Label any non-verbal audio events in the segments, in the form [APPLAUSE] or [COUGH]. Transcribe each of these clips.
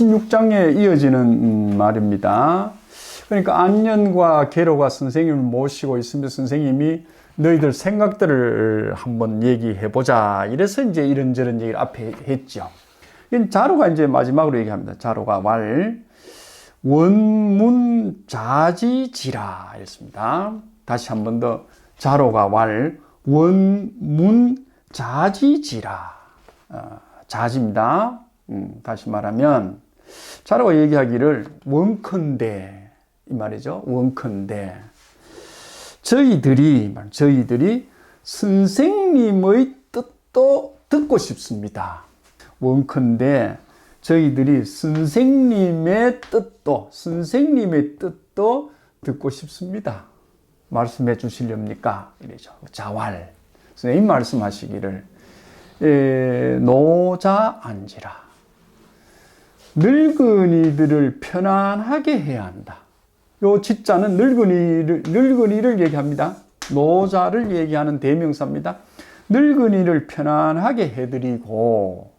음, 26장에 이어지는 음, 말입니다. 그러니까 안년과 계로가 선생님을 모시고 있으며 선생님이 너희들 생각들을 한번 얘기해 보자. 이래서 이제 이런저런 얘기를 앞에 했죠. 자로가 이제 마지막으로 얘기합니다. 자로가 왈 원문 자지지라 이랬습니다. 다시 한 번 더 자로가 왈 원문 자지지라 어, 자지입니다. 음, 다시 말하면 자로가 얘기하기를 원컨대 이 말이죠. 원컨대 저희들이 저희들이 선생님의 뜻도 듣고 싶습니다. 원컨대 저희들이 선생님의 뜻도 선생님의 뜻도 듣고 싶습니다. 말씀해 주시렵니까? 이래죠. 자활. 선생님 말씀하시기를 에, 노자 앉으라. 늙은이들을 편안하게 해야 한다. 요 지자는 늙은이를, 늙은이를 얘기합니다. 노자를 얘기하는 대명사입니다. 늙은이를 편안하게 해드리고,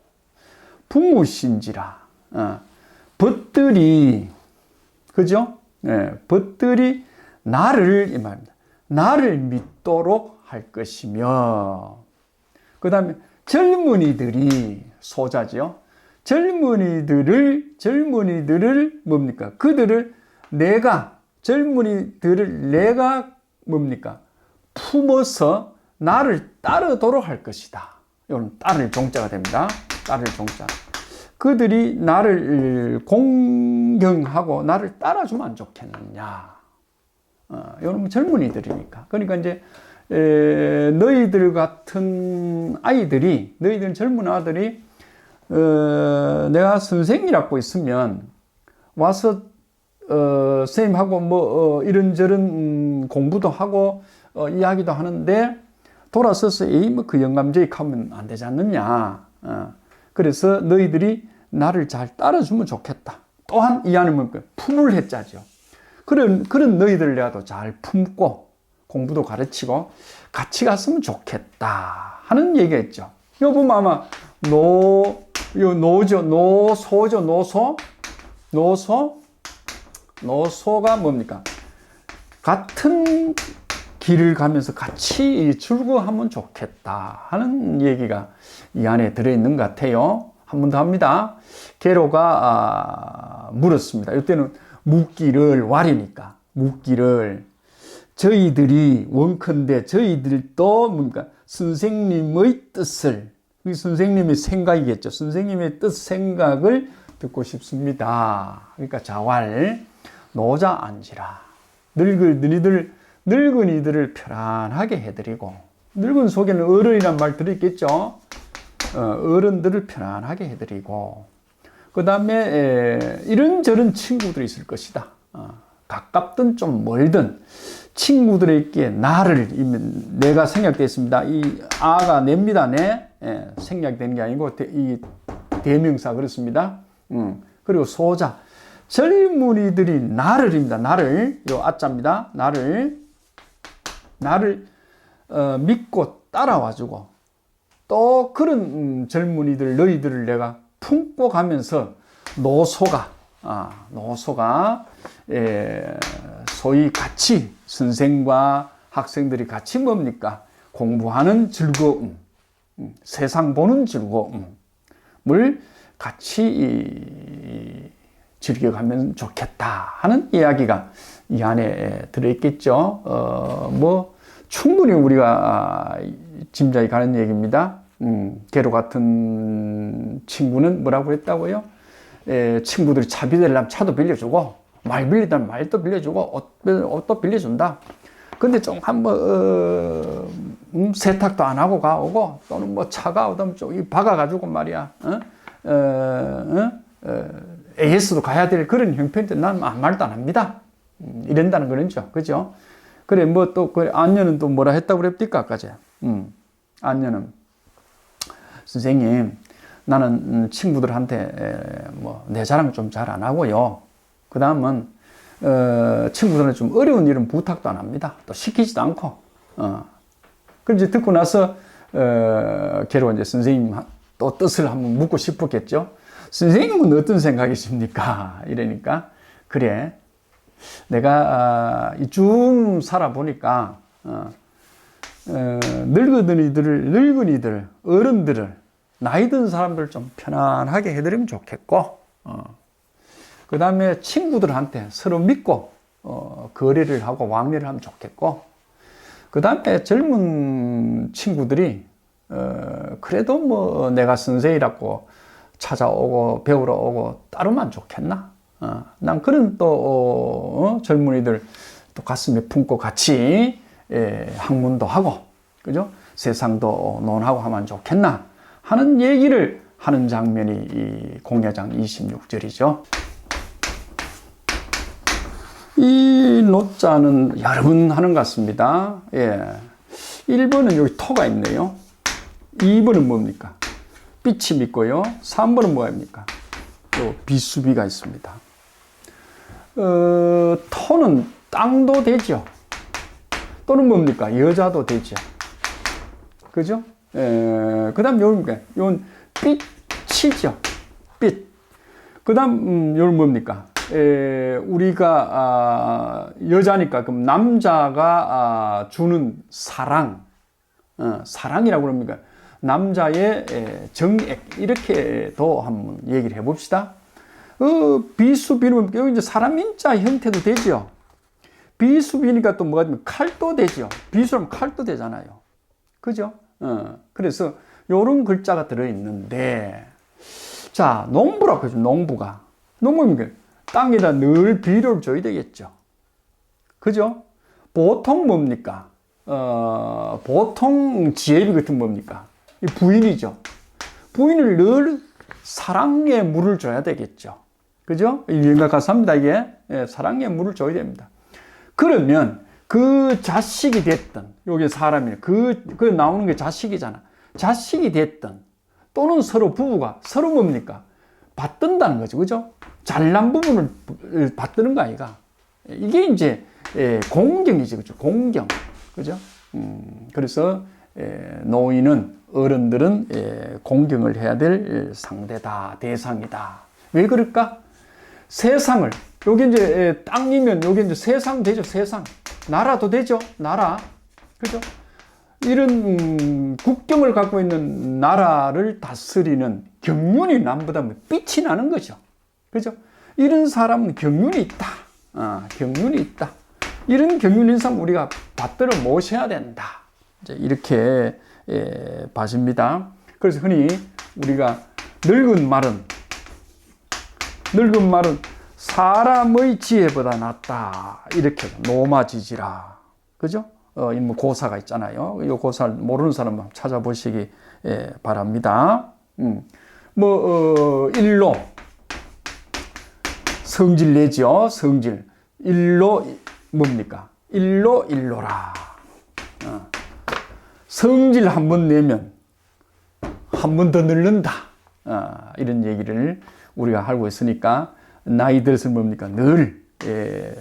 부무신지라, 어, 벗들이, 그죠? 예, 벗들이 나를, 이 말입니다. 나를 믿도록 할 것이며, 그 다음에 젊은이들이 소자지요. 젊은이들을, 젊은이들을 뭡니까? 그들을 내가 젊은이들을 내가 뭡니까? 품어서 나를 따르도록 할 것이다. 이건 따를 종자가 됩니다. 따를 종자. 그들이 나를 공경하고 나를 따라주면 좋겠느냐. 어, 이건 젊은이들이니까. 그러니까 이제 에, 너희들 같은 아이들이, 너희들 젊은 아들이 어, 내가 선생이라고 있으면 와서 어, 선생님하고 뭐 어, 이런저런 음, 공부도 하고 어, 이야기도 하는데 돌아서서 에이 뭐그 영감제에 가면 안 되지 않느냐. 어, 그래서 너희들이 나를 잘 따라주면 좋겠다. 또한 이 안에 뭐 품을 했자죠. 그런 그런 너희들 내가 더 잘 품고 공부도 가르치고 같이 갔으면 좋겠다 하는 얘기가 있죠. 이거 보면 아마 노, 요 노죠, 노소죠, 노소, 노소, 노소가 뭡니까? 같은 길을 가면서 같이 출구하면 좋겠다 하는 얘기가 이 안에 들어있는 것 같아요. 한 번 더 합니다. 게로가 아, 물었습니다. 이때는 묻기를 war이니까 묻기를 저희들이 원컨대 저희들도 뭡니까 선생님의 뜻을 선생님의 생각이겠죠. 선생님의 뜻 생각을 듣고 싶습니다. 그러니까 자활 노자 앉으라. 늙을 너희들 늙은 이들을 편안하게 해드리고 늙은 속에는 어른이란 말 들었겠죠. 어, 어른들을 편안하게 해드리고 그 다음에 이런저런 친구들이 있을 것이다. 어, 가깝든 좀 멀든 친구들에게 나를 내가 생략되어 습니다 이 아가 냅니다. 내 예, 생략되는 게 아니고 대, 이 대명사 그렇습니다. 음, 그리고 소자 젊은이들이 나를입니다. 나를 요 아자입니다. 나를 나를 어, 믿고 따라와주고 또 그런 음, 젊은이들 너희들을 내가 품고 가면서 노소가 아, 노소가 에, 소위 같이 선생과 학생들이 같이 뭡니까 공부하는 즐거움, 음, 세상 보는 즐거움을 같이 즐겨가면 좋겠다 하는 이야기가 이 안에 들어있겠죠. 어, 뭐, 충분히 우리가 짐작이 가는 얘기입니다. 음, 개로 같은 친구는 뭐라고 했다고요? 에, 친구들이 차 빌리려면 차도 빌려주고, 말 빌리려면 말도 빌려주고, 옷, 옷도 빌려준다. 근데 좀 한번, 어, 음, 세탁도 안 하고 가오고, 또는 뭐 차가 오면 좀 박아가지고 말이야, 어? 어, 어? 어, AS도 가야 될 그런 형편인데 난 아무 말도 안 합니다. 음, 이런다는 거죠. 그죠? 그래, 뭐 또, 그, 안녀는 또 뭐라 했다고 그랬니까, 아까지? 음, 안녀는, 선생님, 나는 음, 친구들한테 뭐, 내 자랑 좀 잘 안 하고요. 그 다음은, 어, 친구들은 좀 어려운 일은 부탁도 안 합니다. 또 시키지도 않고, 어. 그 이제 듣고 나서, 어, 걔로 이제 선생님 또 뜻을 한번 묻고 싶었겠죠. 선생님은 어떤 생각이십니까? [LAUGHS] 이러니까 그래 내가 아, 쭉 살아보니까 어, 어, 늙은이들을 늙은이들 어른들을 나이 든 사람들 좀 편안하게 해드리면 좋겠고 어, 그 다음에 친구들한테 서로 믿고 어, 거래를 하고 왕래를 하면 좋겠고 그 다음에 젊은 친구들이 어, 그래도 뭐 내가 선생이라고 찾아오고 배우러 오고 따르면 좋겠나? 어, 난 그런 또 어, 젊은이들 또 가슴에 품고 같이 예, 학문도 하고 그죠? 세상도 논하고 하면 좋겠나 하는 얘기를 하는 장면이 이 공야장 26절이죠. 이 노자는 여러 번 하는 것 같습니다. 예. 1번은 여기 토가 있네요. 2번은 뭡니까? 빛이 있고요. 3번은 뭐입니까? 또 비수비가 있습니다. 어, 토는 땅도 되죠. 또는 뭡니까? 여자도 되죠. 그죠? 그 다음 요겁니까? 요건 빛이죠. 빛. 그 다음, 음, 요건 뭡니까? 에, 우리가, 아, 여자니까, 그럼 남자가 아, 주는 사랑. 어, 사랑이라고 그럽니까? 남자의 에, 정액. 이렇게도 한번 얘기를 해봅시다. 어, 비수비는 여기 이제 사람 인자 형태도 되죠. 비수비니까 또 뭐가 되면 칼도 되죠. 비수라면 칼도 되잖아요. 그죠? 어, 그래서 요런 글자가 들어있는데, 자, 농부라고 하죠, 농부가. 농부니까 땅에다 늘 비료를 줘야 되겠죠. 그죠? 보통 뭡니까? 어, 보통 지혜비 같은 뭡니까? 이 부인이죠. 부인을 늘 사랑의 물을 줘야 되겠죠. 그죠? 유행각가사입니다 이게. 예, 사랑의 물을 줘야 됩니다. 그러면 그 자식이 됐든, 여기 사람이, 그, 그 나오는 게 자식이잖아. 자식이 됐든, 또는 서로 부부가 서로 뭡니까? 받든다는 거죠. 그죠? 잘난 부분을 받드는 거 아이가. 이게 이제, 예, 공경이죠. 그죠? 공경. 그죠? 음, 그래서, 예, 노인은, 어른들은, 예, 공경을 해야 될 상대다, 대상이다. 왜 그럴까? 세상을, 여기 이제 예, 땅이면 여기 이제 세상 되죠, 세상. 나라도 되죠, 나라. 그죠? 이런 음, 국경을 갖고 있는 나라를 다스리는 경륜이 남보다 빛이 나는 거죠. 그죠? 이런 사람은 경륜이 있다. 어, 경륜이 있다. 이런 경륜 인상 우리가 받들어 모셔야 된다. 이렇게 예, 봐집니다. 그래서 흔히 우리가 늙은 말은 늙은 말은 사람의 지혜보다 낫다. 이렇게 노마지지라. 그죠? 어, 뭐 고사가 있잖아요. 이 고사를 모르는 사람은 찾아보시기 예, 바랍니다. 음. 뭐, 어, 일로. 성질 내죠. 성질. 일로, 뭡니까? 일로, 일로라. 어. 성질 한 번 내면 한 번 더 늘는다. 어, 이런 얘기를 우리가 알고 있으니까 나이 들어서 뭡니까? 늘 예,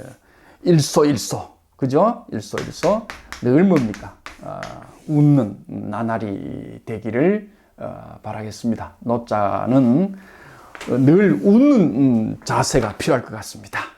일소 일소 그죠? 일소 일소 늘 뭡니까? 어, 웃는 나날이 되기를 어, 바라겠습니다. 노자는 늘 웃는 음, 자세가 필요할 것 같습니다.